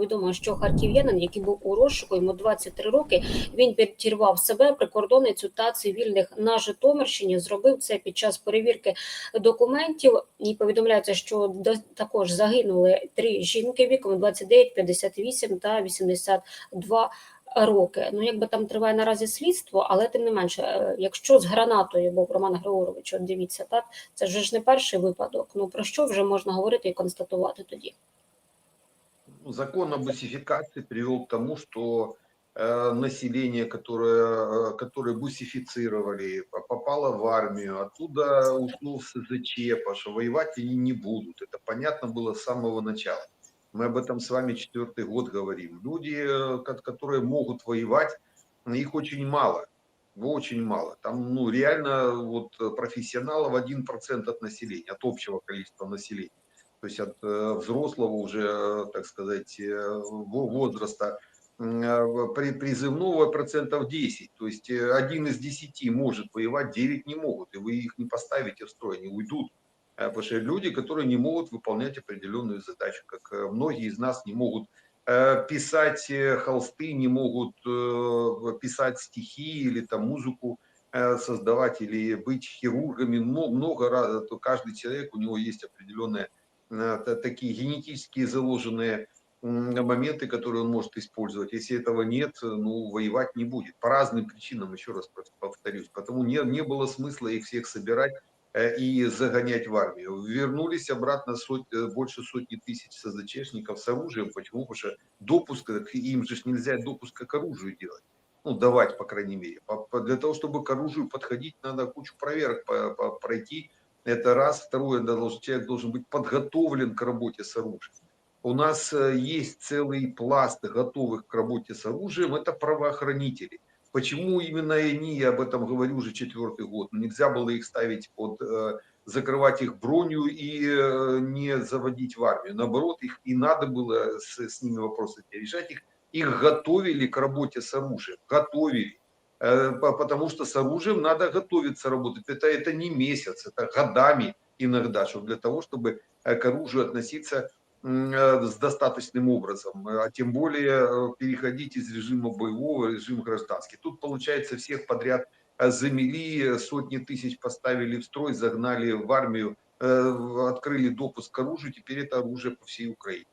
Відомо, що харків'янин, який був у розшуку, йому 23 роки. Він підірвав себе прикордонницю та цивільних на Житомирщині. Зробив це під час перевірки документів. І повідомляється, що також загинули три жінки віком 29, 58 та 82 роки. Ну, якби там триває наразі слідство, але тим не менше, е, якщо з гранатою був Роман Григорович, от дивіться, так це вже ж не перший випадок. Ну про що вже можна говорити і констатувати тоді? Закон об бусификации привел к тому, что э, население, которое, э, которое бусифицировали, по- попало в армию, оттуда ушло в СЗЧ, потому что воевать они не будут. Это понятно было с самого начала. Мы об этом с вами четвертый год говорим. Люди, э, ко- которые могут воевать, их очень мало. Очень мало. Там ну, реально вот, профессионалов 1% от населения, от общего количества населения то есть от э, взрослого уже, э, так сказать, э, во- возраста при, призывного процентов 10. То есть один из 10 может воевать, 9 не могут, и вы их не поставите в строй, они уйдут. Потому что люди, которые не могут выполнять определенную задачу, как многие из нас не могут писать холсты, не могут писать стихи или там музыку создавать, или быть хирургами. Мно- Много раз, то каждый человек, у него есть определенная такие генетически заложенные моменты, которые он может использовать. Если этого нет, ну, воевать не будет. По разным причинам, еще раз пов- повторюсь. Потому не, не было смысла их всех собирать э, и загонять в армию. Вернулись обратно сот- э, больше сотни тысяч СЗЧшников с оружием. Почему? Потому что допуск, им же нельзя допуска к оружию делать. Ну, давать, по крайней мере. Для того, чтобы к оружию подходить, надо кучу проверок пройти, это раз. Второе, человек должен быть подготовлен к работе с оружием. У нас э, есть целый пласт готовых к работе с оружием, это правоохранители. Почему именно они, я об этом говорю уже четвертый год, нельзя было их ставить под, э, закрывать их броню и э, не заводить в армию. Наоборот, их и надо было с, с ними вопросы решать. Их, их готовили к работе с оружием, готовили. Э, по- Потому что с оружием надо готовиться работать. Это, это не месяц, это годами иногда, чтобы для того, чтобы э, к оружию относиться э, с достаточным образом, а тем более переходить из режима боевого в режим гражданский. Тут, получается, всех подряд замели, сотни тысяч поставили в строй, загнали в армию, открыли допуск к оружию, теперь это оружие по всей Украине.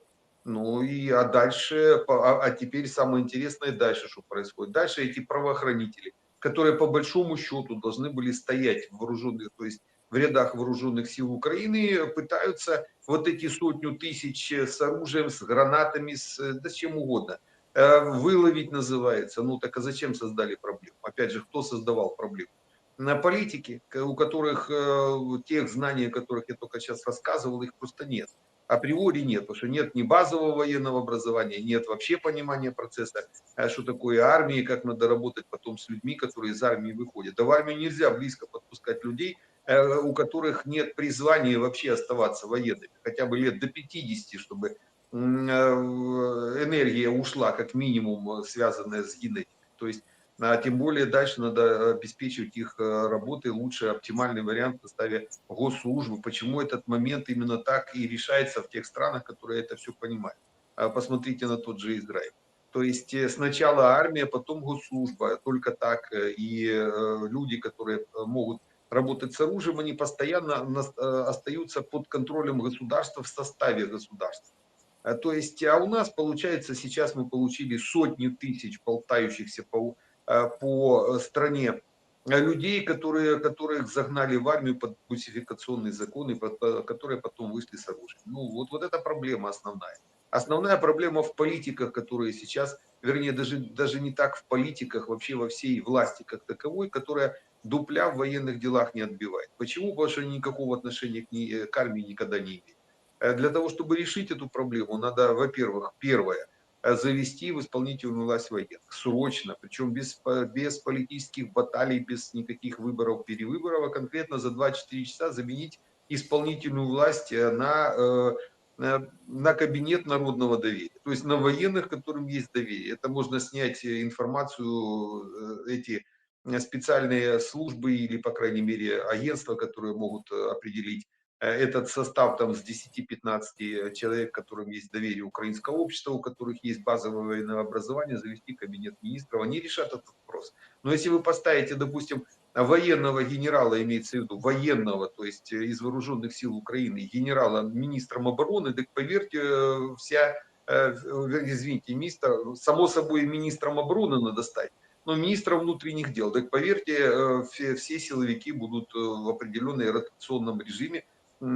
Ну и а дальше, а, а теперь самое интересное дальше, что происходит. Дальше эти правоохранители, которые по большому счету должны были стоять в вооруженных, то есть в рядах вооруженных сил Украины, пытаются вот эти сотню тысяч с оружием, с гранатами, с да с чем угодно, э, выловить называется. Ну так а зачем создали проблему? Опять же, кто создавал проблему? На политики, у которых э, тех знаний, о которых я только сейчас рассказывал, их просто нет априори нет, потому что нет ни базового военного образования, нет вообще понимания процесса, э, что такое армия, как надо работать потом с людьми, которые из армии выходят. Да в армию нельзя близко подпускать людей, э, у которых нет призвания вообще оставаться военными, хотя бы лет до 50, чтобы э, энергия ушла, как минимум, связанная с генетикой. То есть а тем более дальше надо обеспечивать их э, работой, лучше оптимальный вариант в составе госслужбы. Почему этот момент именно так и решается в тех странах, которые это все понимают? А Посмотрите на тот же Израиль. То есть э, сначала армия, потом госслужба. Только так э, и люди, которые могут работать с оружием, они постоянно остаются под контролем государства в составе государства. А, То есть, а у нас получается сейчас мы получили сотни тысяч болтающихся по, по стране э, людей, которые, которых загнали в армию под бусификационные законы, которые потом вышли с оружием. Ну вот, вот эта проблема основная. Основная проблема в политиках, которые сейчас, вернее, даже, даже не так в политиках, вообще во всей власти как таковой, которая дупля в военных делах не отбивает. Почему? Потому что они никакого отношения к, ней- к армии никогда не имеют. Э, Для того, чтобы решить эту проблему, надо, во-первых, первое, э, завести в исполнительную власть военных. Срочно, причем без, без политических баталий, без никаких выборов, перевыборов, а конкретно за 24 часа заменить исполнительную власть э, на, э, на кабинет народного доверия. То есть на военных, которым есть доверие. Это можно снять э, информацию, э, эти э, специальные службы или, по крайней мере, агентства, которые могут э, определить э, этот состав там с 10-15 человек, которым есть доверие украинского общества, у которых есть базовое военное образование, завести кабинет министров, они решат этот вопрос. Но если вы поставите, допустим, военного генерала, имеется в виду военного, то есть э, из вооруженных сил Украины, генерала министром обороны, так поверьте, э, вся, э, извините, министр, само собой министром обороны надо стать, но министра внутренних дел. Так поверьте, все, все силовики будут в определенном ротационном режиме,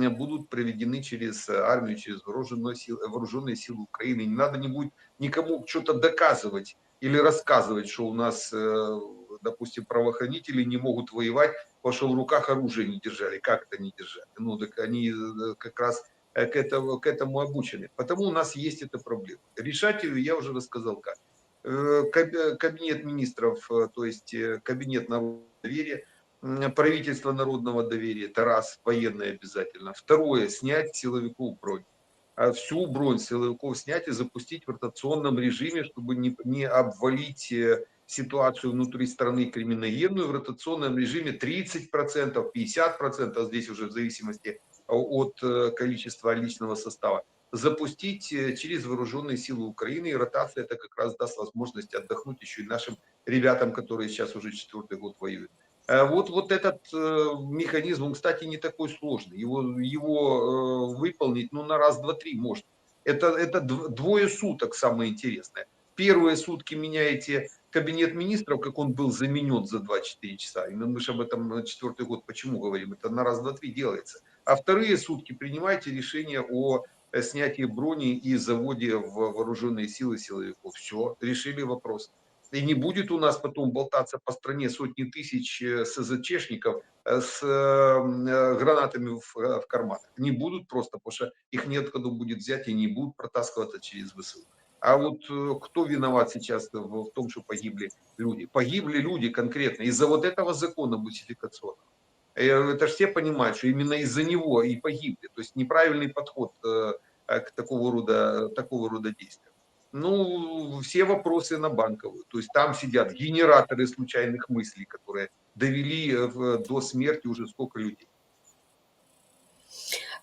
будут проведены через армию, через вооруженные силы, вооруженные силы Украины. Не надо не будет никому что-то доказывать или рассказывать, что у нас допустим, правоохранители не могут воевать, потому что в руках оружие не держали. Как это не держали? Ну, так они э, как раз э, к этому, к этому обучены. Потому у нас есть эта проблема. Решать ее я уже рассказал как. Э, кабинет министров, то есть кабинет народного доверия, правительство народного доверия, это раз, военное обязательно. Второе, снять силовиков бронь. А всю бронь силовиков снять и запустить в ротационном режиме, чтобы не, не обвалить ситуацию внутри страны криминогенную в ротационном режиме 30%, 50%, здесь уже в зависимости от э, количества личного состава, запустить э, через вооруженные силы Украины. И ротация это как раз даст возможность отдохнуть еще и нашим ребятам, которые сейчас уже четвертый год воюют. Э, вот, вот этот механизм, он, кстати, не такой сложный. Его, его выполнить ну, на раз, два, три можно. Это, это двое суток самое интересное. Первые сутки меняете кабинет министров, как он был заменен за 24 часа. И мы же об этом на четвертый год почему говорим? Это на раз, два, три делается. А вторые сутки принимайте решение о э, снятии брони и заводе в вооруженные силы силовиков. Все, решили вопрос. И не будет у нас потом болтаться по стране сотни тысяч э, СЗЧшников э, с гранатами в, карманах. Не будут просто, потому что их нет откуда будет взять и не будут протаскиваться через ВСУ. А вот э, кто виноват сейчас в том, что погибли люди? Погибли люди конкретно из-за вот этого закона бусификационного. Э, это же все понимают, что именно из-за него и погибли. То есть неправильный подход э, к такого рода, такого рода действиям. Ну, все вопросы на банковую. То есть там сидят генераторы случайных мыслей, которые довели до смерти уже сколько людей.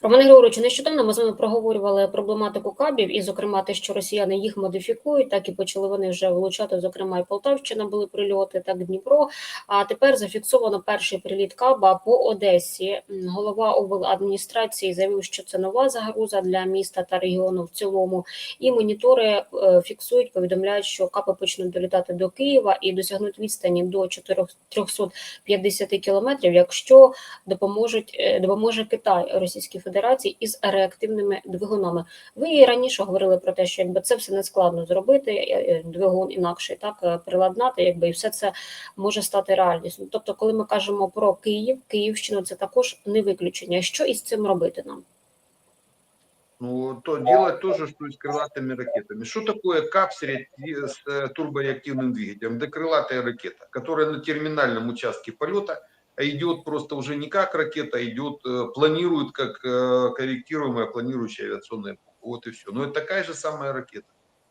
Роман Григорович, нещодавно ми з вами проговорювали проблематику кабів, і, зокрема, те, що росіяни їх модифікують, так і почали вони вже влучати, зокрема, і Полтавщина були прильоти, так Дніпро. А тепер зафіксовано перший приліт каба по Одесі. Голова обладміністрації заявив, що це нова загроза для міста та регіону в цілому. І монітори е, фіксують, повідомляють, що капи почнуть долітати до Києва і досягнуть відстані до 350 кілометрів, якщо допоможуть е, допоможе Китай Російській Федерації Федерації із реактивними двигунами. Ви і раніше говорили про те, що якби це все не складно зробити, е, е, двигун інакше так е, приладнати, якби і все це може стати реальністю. Тобто, коли ми кажемо про Київ, Київщину, це також не виключення. Що із цим робити нам? Ну, то делать то же, что и с крылатыми ракетами. Что такое КАП с турбореактивным двигателем? Это крылатая ракета, которая на терминальном участке полета – Идет просто уже не как ракета, а идет, э, планирует как э, корректируемая планирующая авиационная бомба. Вот и все. Но это такая же самая ракета.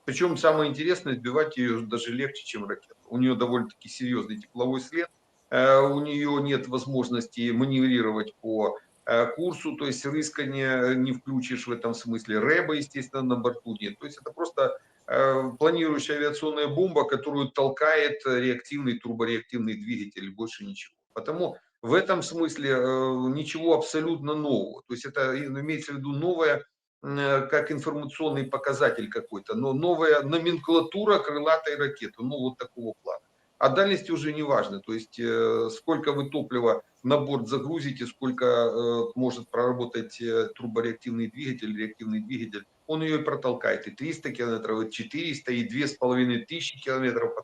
Причем самое интересное, сбивать ее даже легче, чем ракета. У нее довольно-таки серьезный тепловой след, э, у нее нет возможности маневрировать по курсу, то есть рыскание не включишь в этом смысле, рэба, естественно, на борту нет. То есть это просто планирующая авиационная бомба, которую толкает реактивный турбореактивный двигатель, больше ничего. Потому в этом смысле э, ничего абсолютно нового. То есть это имеется в виду новое, э, как информационный показатель какой-то, но новая номенклатура крылатой ракеты, ну вот такого плана. А дальности уже не важно, то есть э, сколько вы топлива на борт загрузите, сколько может проработать турбореактивный двигатель, реактивный двигатель, он ее и протолкает, и 300 километров, и 400, и 2500 километров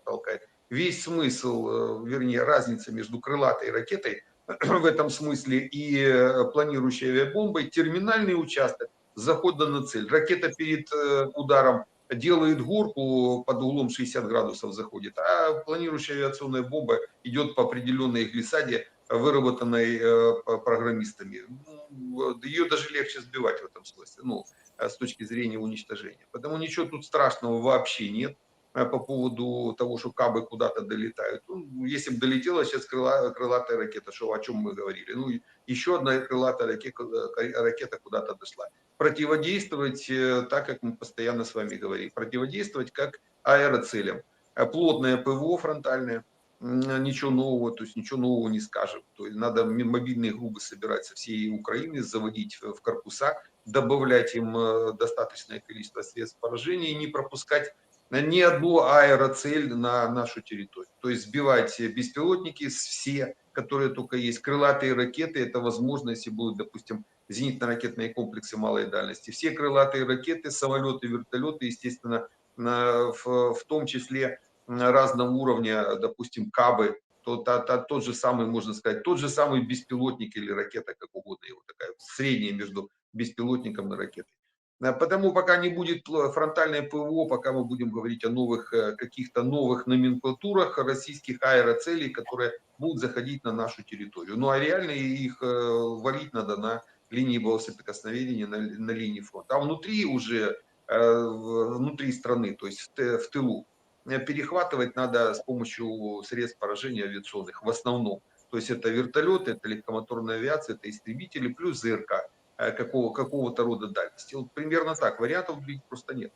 весь смысл, э, вернее, разница между крылатой ракетой в этом смысле и э, планирующей авиабомбой, терминальный участок захода на цель. Ракета перед э, ударом делает горку под углом 60 градусов заходит, а планирующая авиационная бомба идет по определенной глиссаде, выработанной программистами. Ну, Ее даже легче сбивать в этом смысле, ну, с точки зрения уничтожения. Потому ничего тут страшного вообще нет. Э, по поводу того, что кабы куда-то долетают. Ну, если бы долетела сейчас крыла, крылатая ракета, что, о чем мы говорили. Ну, еще одна крылатая ракета, ракета куда-то дошла. Противодействовать, э, так как мы постоянно с вами говорим, противодействовать как аэроцелям. Э, Плотное ПВО фронтальное, ничего нового, то есть ничего нового не скажем. То есть надо мобильные группы собирать со всей Украины, заводить в корпуса, добавлять им э, достаточное количество средств поражения и не пропускать ни одну аэроцель на нашу территорию. То есть сбивать беспилотники все, которые только есть. Крылатые ракеты, это возможно, если будут, допустим, зенитно-ракетные комплексы малой дальности. Все крылатые ракеты, самолеты, вертолеты, естественно, в, в том числе на разного уровня, допустим, кабы, то, та- та- тот же самый, можно сказать, тот же самый беспилотник или ракета, как угодно его, такая средняя между беспилотником и ракетой. А Потому пока не будет фронтальное ПВО, пока мы будем говорить о новых, э, каких-то новых номенклатурах российских аэроцелей, которые будут заходить на нашу территорию. Ну а реально их э, валить надо на линии соприкосновения, на, на линии фронта. А внутри уже, э, внутри страны, то есть в, тылу, э, перехватывать надо с помощью средств поражения авиационных в основном. То есть это вертолеты, это легкомоторная авиация, это истребители, плюс ЗРК э, какого, какого-то рода дальности. Вот примерно так. Вариантов просто нет.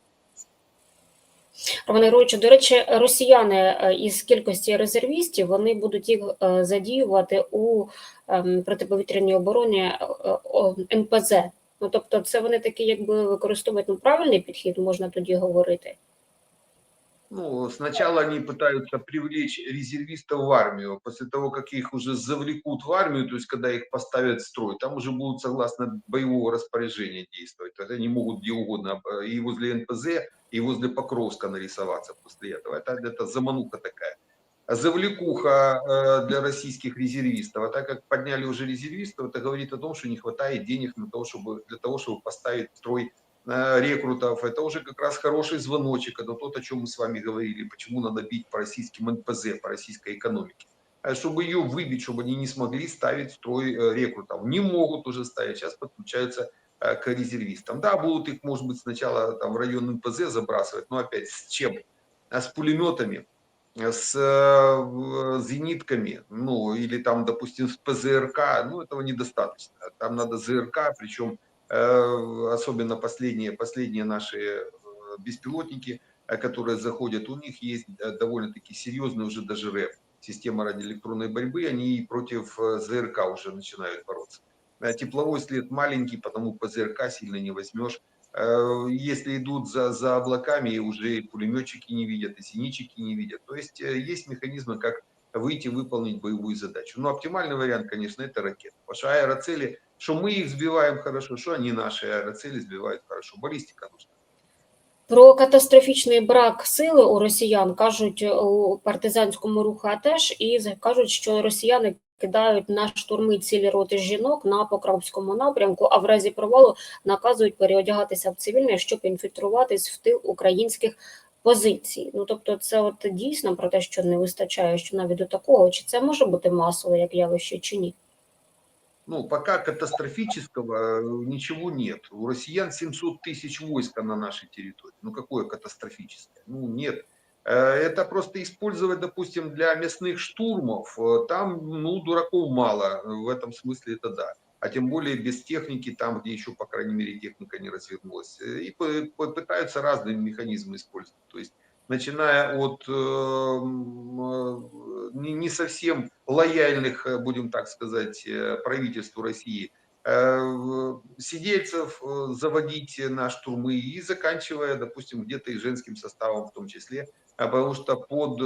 Романе Григоровичу, до речі, росіяни е, із кількості резервістів вони будуть їх е, задіювати у ем, протиповітряній обороні е, НПЗ. Ну тобто, це вони такі, якби використовують ну, правильний підхід, можна тоді говорити. Ну, сначала они пытаются привлечь резервистов в армию. После того, как их уже завлекут в армию, то есть когда их поставят в строй, там уже будут согласно боевого распоряжения действовать. То есть они могут где угодно, э, и возле НПЗ, и возле Покровска нарисоваться после этого. Это, это замануха такая. Завлекуха э, для российских резервистов. А так как подняли уже резервистов, это говорит о том, что не хватает денег на того, чтобы, для того, чтобы поставить в строй рекрутов, это уже как раз хороший звоночек, это тот, о чем мы с вами говорили, почему надо бить по российским НПЗ, по российской экономике. Э, Чтобы ее выбить, чтобы они не смогли ставить строй э, рекрутов. Не могут уже ставить, сейчас подключаются э, к резервистам. Да, будут их, может быть, сначала там в район НПЗ забрасывать, но опять с чем? А С пулеметами, с э, зенитками, ну, или там, допустим, с ПЗРК, ну, этого недостаточно. Там надо ЗРК, причем э, особенно последние, последние наши э, беспилотники, э, которые заходят, у них есть э, довольно-таки серьезный уже даже РЭП, система радиоэлектронной борьбы, они и против э, ЗРК уже начинают бороться. Э, Тепловой след маленький, потому ПЗРК сильно не возьмешь. Э, Если идут за, за облаками, уже и пулеметчики не видят, и зенитчики не видят. То есть э, есть механизмы, как выйти, выполнить боевую задачу. Но оптимальный вариант, конечно, это ракета. Потому что аэроцели, что мы их сбиваем хорошо, что они наши аэроцели сбивают хорошо. Баллистика нужна. Про катастрофічний брак сили у росіян кажуть у партизанському руху АТЕШ і кажуть, що росіяни кидають на штурми цілі роти жінок на Покровському напрямку, а в разі провалу наказують переодягатися в цивільне, щоб інфільтруватись в тил українських позицій. Ну тобто, це от дійсно про те, що не вистачає, що навіть до такого, чи це може бути масово як явище, чи ні? Ну, пока катастрофического э, ничего нет. У россиян 700 тысяч войска на нашей территории. Ну, какое катастрофическое? Ну, нет. Э, Это просто использовать, допустим, для мясных штурмов. э, Там, ну, дураков мало. В этом смысле это да. А тем более без техники, там, где еще, по крайней мере, техника не развернулась. И пытаются разные механизмы использовать. То есть, начиная от э, м, э, не совсем лояльных, э, будем так сказать, э, правительству России, сидельцев заводить на штурмы и заканчивая, допустим, где-то и женским составом в том числе, а потому что под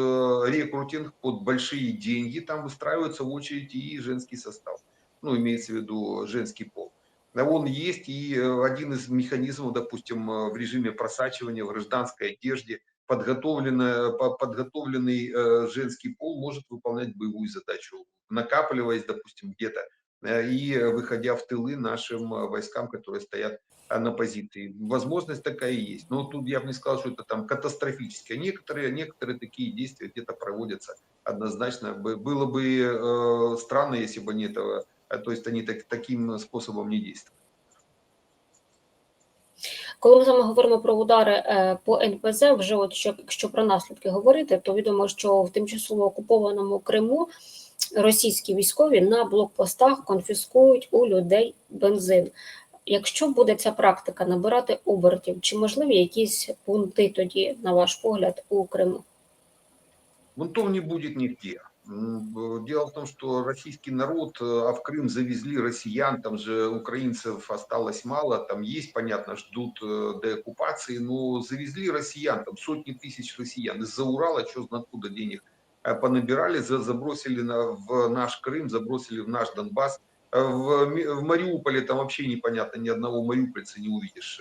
рекрутинг, под большие деньги там выстраивается в очередь и женский состав, ну, имеется в виду женский пол. А Он есть и один из механизмов, допустим, в режиме просачивания в гражданской одежде, подготовленная- по- подготовленный э, женский пол может выполнять боевую задачу, накапливаясь, допустим, где-то э, и выходя в тылы нашим э, войскам, которые стоят на позиции. Возможность такая и есть. Но тут я бы не сказал, что это там катастрофическое. Некоторые, некоторые такие действия где-то проводятся однозначно. Бы- Было бы странно, если бы они этого, то есть они так- таким способом не действовали. Коли ми вами говоримо про удари е, по НПЗ, вже от що, якщо про наслідки говорити, то відомо, що в тимчасово окупованому Криму російські військові на блокпостах конфіскують у людей бензин. Якщо буде ця практика набирати обертів, чи можливі якісь пункти тоді, на ваш погляд, у Криму? Бунтов не будет нигде. Дело в том, что российский народ, э, а в Крым завезли россиян, там же украинцев осталось мало, там есть, понятно, ждут э, деоккупации, но завезли россиян, там сотни тысяч россиян из-за Урала, что знает откуда денег э, понабирали, за- забросили на, в наш Крым, забросили в наш Донбасс. В, в Мариуполе там вообще непонятно, ни одного мариупольца не увидишь.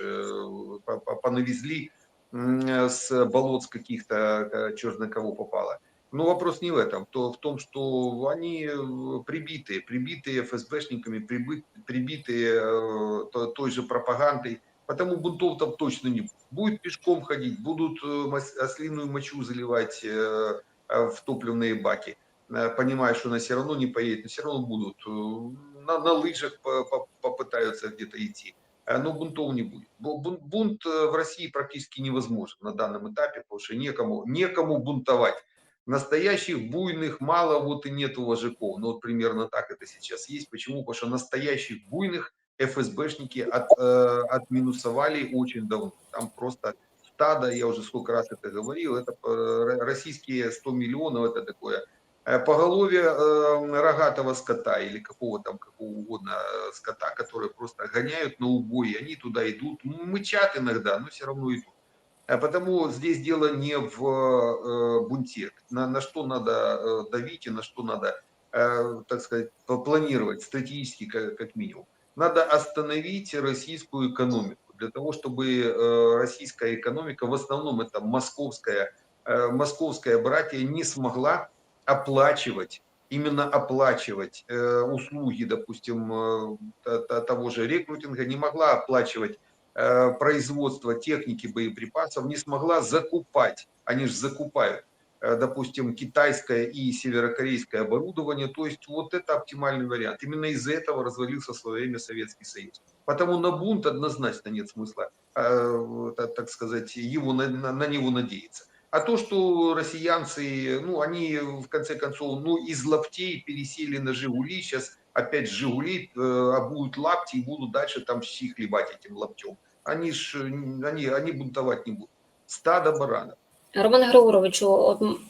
По- по- Понавезли с болот с каких-то, черт кого попало. Но вопрос не в этом, то в том, что они э, прибитые, прибитые ФСБшниками, приби- прибитые э, то- той же пропагандой, потому бунтов там точно не будет. Будет пешком ходить, будут э, ослиную мочу заливать в топливные баки, понимая, что она все равно не поедет, но все равно будут. На, на лыжах по- по- попытаются где-то идти, но бунтов не будет. Бу- бун- Бунт в России практически невозможен на данном этапе, потому что некому, некому бунтовать. Настоящих буйных мало, вот и нет вожаков. Ну вот примерно так это сейчас есть. Почему? Потому что настоящих буйных ФСБшники от, э, отминусовали очень давно. Там просто стадо, я уже сколько раз это говорил, это э, российские 100 миллионов, это такое э, поголовье э, рогатого скота или какого там, какого угодно э, скота, которые просто гоняют на убой, они туда идут, мычат иногда, но все равно идут. А Потому здесь дело не в э, бунте, на, на что надо э, давить и на что надо, э, так сказать, планировать стратегически как, как минимум. Надо остановить российскую экономику для того, чтобы российская экономика, в основном это московская, московская братья, не смогла оплачивать, именно оплачивать услуги, допустим, того же рекрутинга, не могла оплачивать производства техники, боеприпасов, не смогла закупать, они же закупают, э, допустим, китайское и северокорейское оборудование, то есть вот это оптимальный вариант. Именно из-за этого развалился в свое время Советский Союз. Потому на бунт однозначно нет смысла, э, так сказать, его, на, него надеяться. А то, что россиянцы, ну, они в конце концов, ну, из лаптей пересели на Жигули, сейчас опять с Жигулей э, обуют лапти и будут дальше там щи хлебать этим лаптем. Они ж, они, они бунтовать не будут. Стадо баранов. Роман Григоровичу,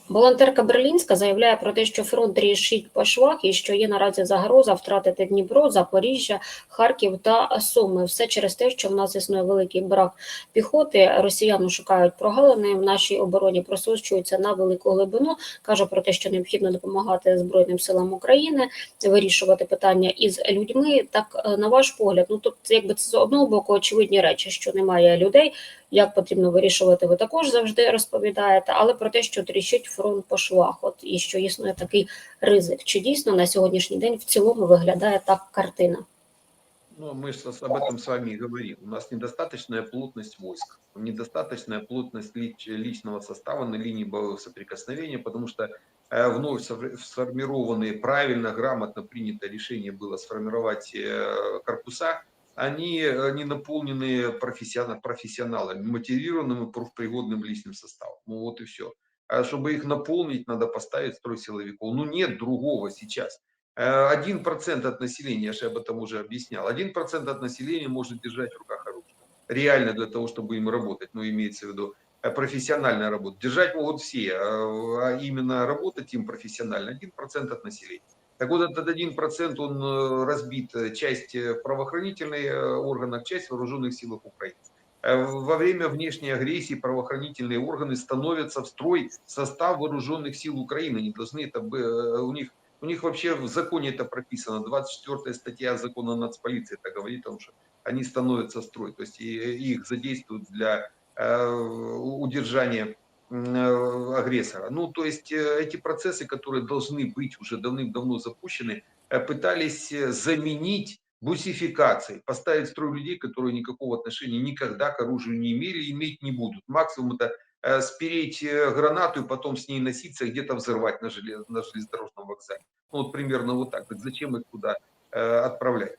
волонтерка Берлінська заявляє про те, що фронт рішить по швах і що є наразі загроза втратити Дніпро, Запоріжжя, Харків та Суми. Все через те, що в нас існує великий брак піхоти. Росіяни шукають прогалини в нашій обороні, просочуються на велику глибину. каже про те, що необхідно допомагати Збройним силам України вирішувати питання із людьми. Так е, на ваш погляд, ну тобто, якби це з одного боку очевидні речі, що немає людей, як потрібно вирішувати, ви також завжди розповідаєте, але про те, що тріщить фронт по швах, от і що існує такий ризик. Чи дійсно на сьогоднішній день в цілому виглядає так картина? Ну, мы же об этом с вами и говорим. У нас недостаточная плотность войск, недостаточная плотность лич- личного состава на линии боевого соприкосновения, потому что э, вновь совр- сформированные, правильно, грамотно принято решение было сформировать э, корпуса, они э, не наполнены профессиона- профессионалами, мотивированным и профпригодным личным составом. Ну вот и все. А чтобы их наполнить, надо поставить строй силовиков. Ну нет другого сейчас. Э, Один процент от населения, я же об этом уже объяснял, один процент от населения может держать в руках оружие. Реально для того, чтобы им работать, ну, имеется в виду э, профессиональная работа. Держать могут все, э, а именно работать им профессионально один процент от населения. Так вот, этот один процент, он разбит, часть в правоохранительных органах, часть вооруженных силах Украины. Э, Во время внешней агрессии правоохранительные органы становятся в строй состав вооруженных сил Украины. Они должны это, э, у них у них вообще в законе это прописано. 24 статья закона нацполиции это говорит о том, что они становятся в строй. То есть их задействуют для э, удержания агрессора. Ну, то есть эти процессы, которые должны быть уже давным-давно запущены, пытались заменить бусификацией, поставить строй людей, которые никакого отношения никогда к оружию не имели и иметь не будут. Максимум это э, спереть э, гранату и потом с ней носиться, и где-то взорвать на, желез- на железнодорожном вокзале. Ну, вот примерно вот так. Зачем их туда э, отправлять?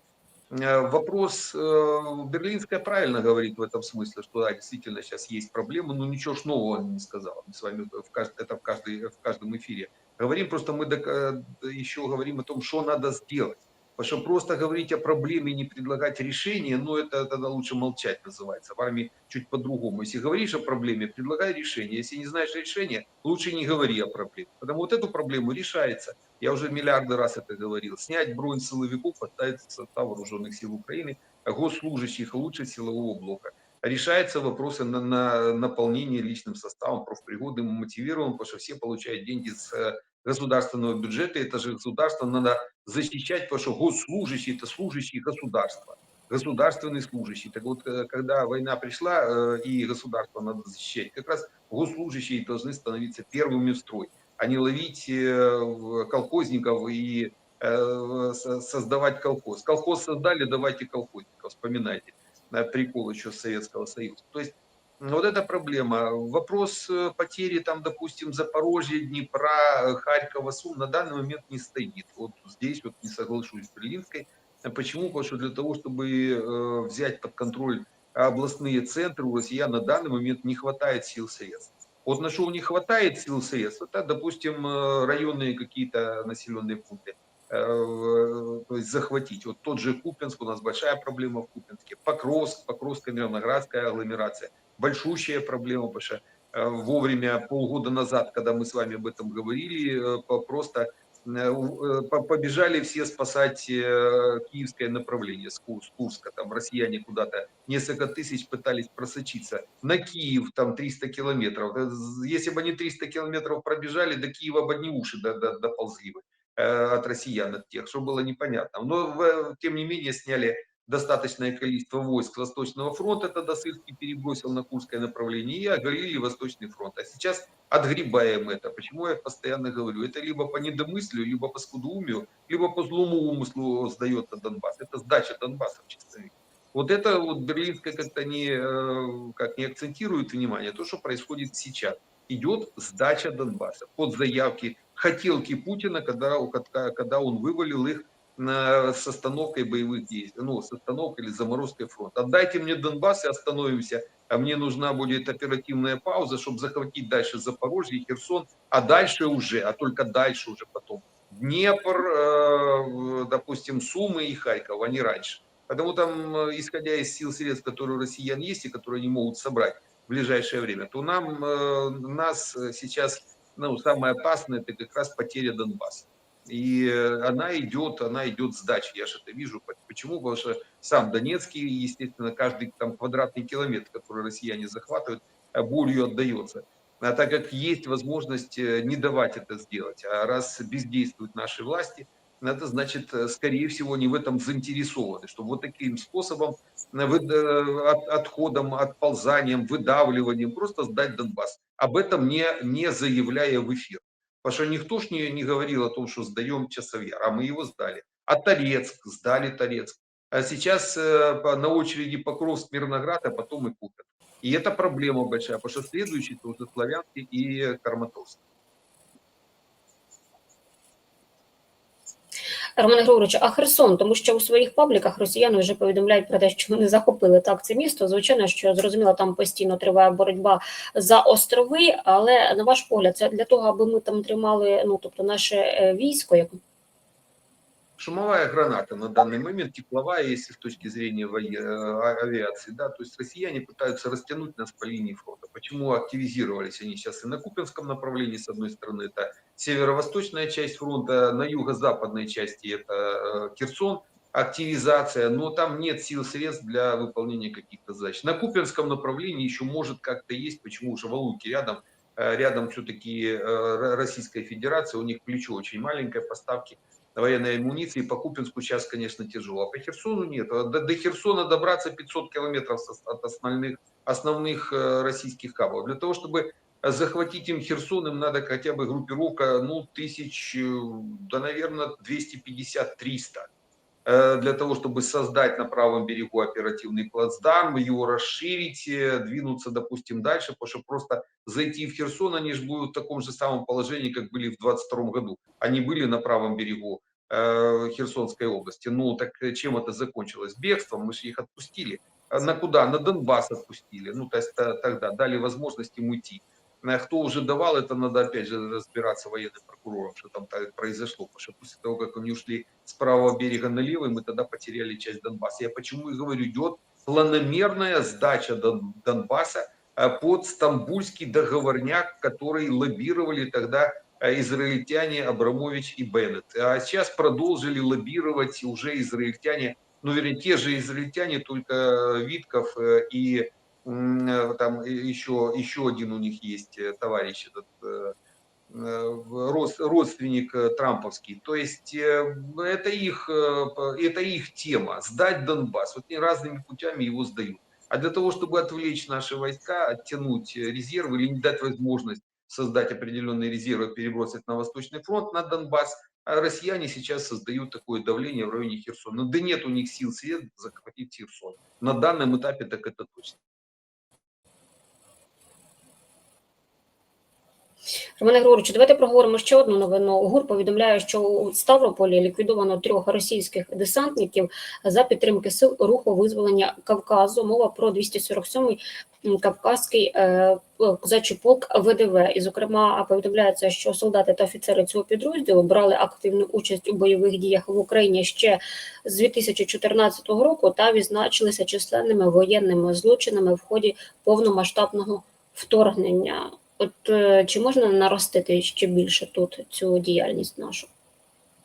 Вопрос, Берлинская правильно говорит в этом смысле, что да, действительно сейчас есть проблемы, но ничего ж нового она не сказала. Мы с вами в кажд- это в, каждой, в каждом эфире говорим, просто мы э, еще говорим о том, что надо сделать. Потому что просто говорить о проблеме и не предлагать решение, ну это тогда лучше молчать называется. В армии чуть по-другому. Если говоришь о проблеме, предлагай решение. Если не знаешь решения, лучше не говори о проблеме. Потому вот эту проблему решается. Я уже миллиарды раз это говорил. Снять бронь силовиков, оставить в состав вооруженных сил Украины, госслужащих, лучше силового блока. Решаются вопросы на, на наполнение личным составом, профпригодным, мотивированным, потому что все получают деньги с э, государственного бюджета. Это же государство надо защищать, потому что госслужащие – это служащие государства, государственный служащий. Так вот, э, когда война пришла э, и государство надо защищать, как раз госслужащие должны становиться первыми в строй, а не ловить э, колхозников и со- создавать колхоз. Колхоз создали, давайте колхозников, вспоминайте прикол еще Советского Союза. То есть вот эта проблема. Вопрос э, потери, там, допустим, Запорожья, Днепра, э, Харькова, Сум на данный момент не стоит. Вот здесь вот не соглашусь с Берлинской. А Почему? Потому что для того, чтобы э, взять под контроль областные центры, у россиян на данный момент не хватает сил средств. Вот на что не хватает сил средств, это, допустим, районные какие-то населенные пункты захватить. Вот тот же Купенск, у нас большая проблема в Купенске, Покровск, Покровская Мирноградская агломерация, большущая проблема, потому что э, вовремя, полгода назад, когда мы с вами об этом говорили, э, просто э, побежали все спасать киевское направление с Ку- с Курска, там россияне куда-то, несколько тысяч пытались просочиться, на Киев там 300 километров, если бы они 300 километров пробежали, до Киева бы одни уши до- до- доползли бы от россиян, от тех, что было непонятно. Но, тем не менее, сняли достаточное количество войск Восточного фронта, тогда Сырский перебросил на Курское направление, и оголили Восточный фронт. А сейчас отгребаем это. Почему я постоянно говорю? Это либо по недомыслию, либо по скудоумию, либо по злому умыслу сдается Донбасс. Это сдача Донбасса в чистом виде. Вот это вот Берлинская как-то не, э, как не акцентирует внимание, то, что происходит сейчас. Идет сдача Донбасса под заявки, хотелки Путина, когда, когда он вывалил их с остановкой боевых действий, ну, с остановкой или заморозкой фронта. Отдайте мне Донбасс и остановимся, а мне нужна будет оперативная пауза, чтобы захватить дальше Запорожье, Херсон, а дальше уже, а только дальше уже потом. Днепр, э, допустим, Сумы и Харьков, а не раньше. Потому там, э, исходя из сил средств, которые у россиян есть и которые они могут собрать в ближайшее время, то нам, э, нас сейчас, ну, самое опасное, это как раз потеря Донбасса. И э, она идет, она идет сдача, я же это вижу. Почему? Потому что сам Донецкий, естественно, каждый там квадратный километр, который россияне захватывают, э, болью отдается. А так как есть возможность э, не давать это сделать, а раз бездействуют наши власти, это значит, скорее всего, они в этом заинтересованы, чтобы вот таким способом, от- отходом, отползанием, выдавливанием просто сдать Донбасс. Об этом не, не заявляя в эфир. Потому что никто ж не, не говорил о том, что сдаем Часовьяр, а мы его сдали. А Торецк, сдали Торецк. А сейчас э, на очереди Покровск, Мирноград, а потом и Купер. И это проблема большая, потому что следующий это уже Славянский и Краматорск. Роман Григорович, а Херсон, тому що у своїх пабліках росіяни вже повідомляють про те, що вони захопили так це місто. Звичайно, що зрозуміло, там постійно триває боротьба за острови, але на ваш погляд, це для того, аби ми там тримали ну тобто наше е, військо, як Шумовая граната на данный момент, тепловая, если с точки зрения э, а- авиации, да, то есть россияне пытаются растянуть нас по линии фронта. Почему активизировались они сейчас и на Купинском направлении, с одной стороны, это северо-восточная часть фронта, на юго-западной части это э, Херсон, активизация, но там нет сил средств для выполнения каких-то задач. На Купинском направлении еще может как-то есть, почему уже Валуки рядом, э, рядом все-таки Российская Федерация, у них плечо очень маленькое, поставки военной амуниции. По Купинску сейчас, конечно, тяжело. А по Херсону нет. А До, до Херсона добраться 500 километров от основных, основных э, российских кабов. Для того, чтобы захватить им Херсон, им надо хотя бы группировка, ну, тысяч, э, да, наверное, 250-300 э, для того, чтобы создать на правом берегу оперативный плацдарм, его расширить, э, двинуться, допустим, дальше, потому что просто зайти в Херсон, они же будут в таком же самом положении, как были в 22 году. Они были на правом берегу э, Херсонской области. Ну, так э, чем это закончилось? Бегством, мы же их отпустили. На куда? На Донбасс отпустили. Ну, то есть тогда дали возможность им уйти. А Кто уже давал, это надо опять же разбираться военным прокурором, что там произошло. Потому что после того, как они ушли с правого берега на левый, мы тогда потеряли часть Донбасса. Я почему и говорю, идет планомерная сдача Дон- Донбасса э, под стамбульский договорняк, который лоббировали тогда э, израильтяне Абрамович и Беннет. А сейчас продолжили лоббировать уже израильтяне, ну, вернее, те же израильтяне, только Витков э, и м, э, там и- еще, еще один у них есть э, товарищ, этот э, э, род- родственник э, трамповский. То есть э, это их, э, это их тема, сдать Донбасс. Вот они разными путями его сдают. А для того, чтобы отвлечь наши войска, оттянуть э, резервы или не дать возможность создать определенные резервы, перебросить на Восточный фронт, на Донбасс, а россияне сейчас создают такое давление в районе Херсона. Да нет у них сил свет захватить Херсон. На данном этапе так это точно. Романе Григоровичу, давайте проговоримо ще одну новину. ГУР повідомляє, що у Ставрополі ліквідовано трьох російських десантників за підтримки сил руху визволення Кавказу. Мова про 247-й м, Кавказький е, козачий полк ВДВ. І, зокрема, повідомляється, що солдати та офіцери цього підрозділу брали активну участь у бойових діях в Україні ще з 2014 року та відзначилися численними воєнними злочинами в ході повномасштабного вторгнення. От е, чи можна наростити ще більше тут цю діяльність нашу?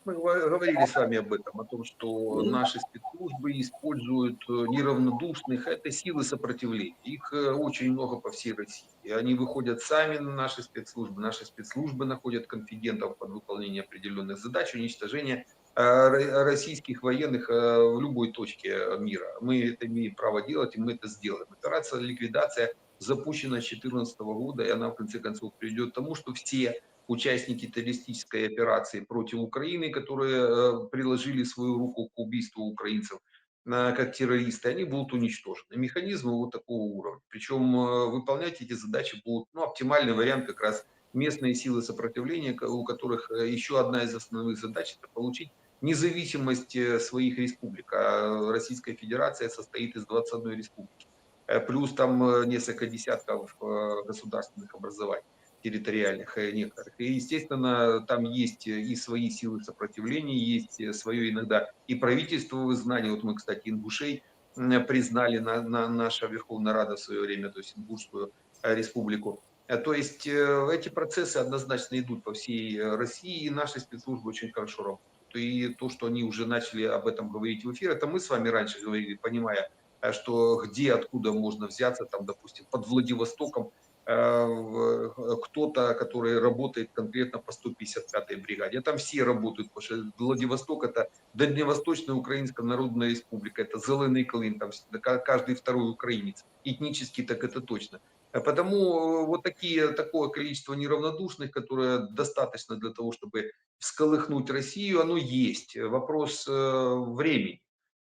Мы говор- говорили с вами об этом, о том, что Мгм. наши спецслужбы используют э, неравнодушных, это силы сопротивления. Их э, очень много по всей России. И они выходят сами на наши спецслужбы, наши спецслужбы находят конфидентов под выполнение определенных задач, уничтожения э, ро- российских военных э, в любой точке мира. Мы это имеем право делать, и мы это сделаем. Операция ликвидация запущена с 2014 года, и она в конце концов приведет к тому, что все участники террористической операции против Украины, которые э, приложили свою руку к убийству украинцев как террористы, они будут уничтожены. Механизмы вот такого уровня. Причем э, выполнять эти задачи будут, ну, оптимальный вариант как раз местные силы сопротивления, у которых э, еще одна из основных задач это получить независимость своих республик. А Российская Федерация состоит из 21 республики. Э, Плюс там э, несколько десятков э, государственных образований территориальных некоторых. И, естественно, там есть и свои силы сопротивления, есть свое иногда и правительство вызнание. Вот мы, кстати, ингушей признали на, на наша Верховная Рада в свое время, то есть Ингушскую республику. То есть эти процессы однозначно идут по всей России, и наши спецслужбы очень хорошо работают. И то, что они уже начали об этом говорить в эфир, это мы с вами раньше говорили, понимая, что где, откуда можно взяться, там, допустим, под Владивостоком, э, в- кто-то, который работает конкретно по 155-й бригаде. Там все работают, потому что Владивосток это Дальневосточная Украинская Народная Республика, это Зеленый Клин, там каждый второй украинец. Этнически так это точно. Потому э, вот такие, такое количество неравнодушных, которое достаточно для того, чтобы всколыхнуть Россию, оно есть. Вопрос э, времени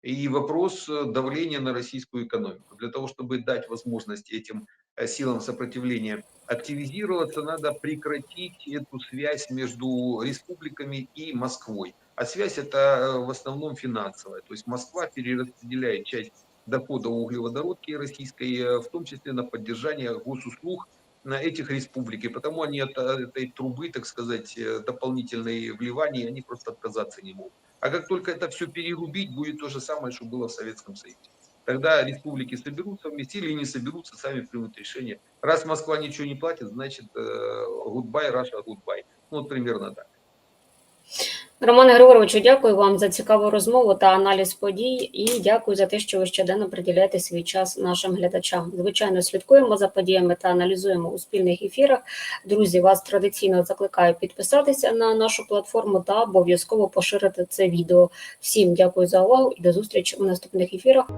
и вопрос э, давления на российскую экономику. Для того, чтобы дать возможность этим э, силам сопротивления активизироваться, надо прекратить эту связь между республиками и Москвой. А связь это э, в основном финансовая. То есть Москва перераспределяет часть дохода углеводородки российской, в том числе на поддержание госуслуг на этих республик. И потому они от этой трубы, так сказать, э, дополнительной вливания, они просто отказаться не могут. А как только это все перерубить, будет то же самое, что было в Советском Союзе. Тогда республики соберутся вместе или не соберутся, сами примут решение. Раз Москва ничего не платит, значит, goodbye, Russia, goodbye. Ну, вот примерно так. Романе Григоровичу, дякую вам за цікаву розмову та аналіз подій. І дякую за те, що ви щоденно приділяєте свій час нашим глядачам. Звичайно, слідкуємо за подіями та аналізуємо у спільних ефірах. Друзі, вас традиційно закликаю підписатися на нашу платформу та обов'язково поширити це відео. Всім дякую за увагу і до зустрічі у наступних ефірах.